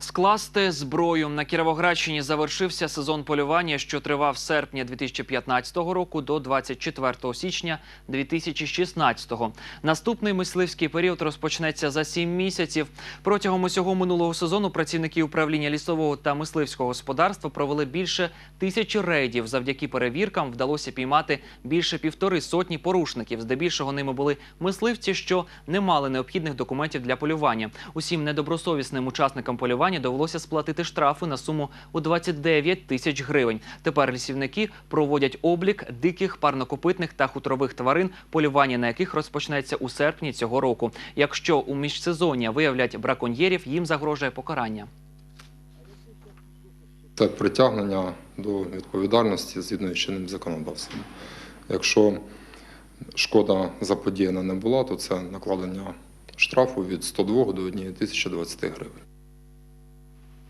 Скласти зброю на Кіровоградщині завершився сезон полювання, що тривав з серпня 2015 року до 24 січня 2016. Наступний мисливський період розпочнеться за сім місяців. Протягом усього минулого сезону працівники управління лісового та мисливського господарства провели більше тисячі рейдів. Завдяки перевіркам вдалося піймати більше півтори сотні порушників. Здебільшого ними були мисливці, що не мали необхідних документів для полювання. Усім недобросовісним учасникам полювання довелося сплатити штрафи на суму у 29 тисяч гривень. Тепер лісівники проводять облік диких парнокопитних та хуторових тварин, полювання на яких розпочнеться у серпні цього року. Якщо у міжсезоння виявлять браконьєрів, їм загрожує покарання. Це притягнення до відповідальності згідно з чинним законодавством. Якщо шкода заподіяна не була, то це накладення штрафу від 102 до 1020 гривень.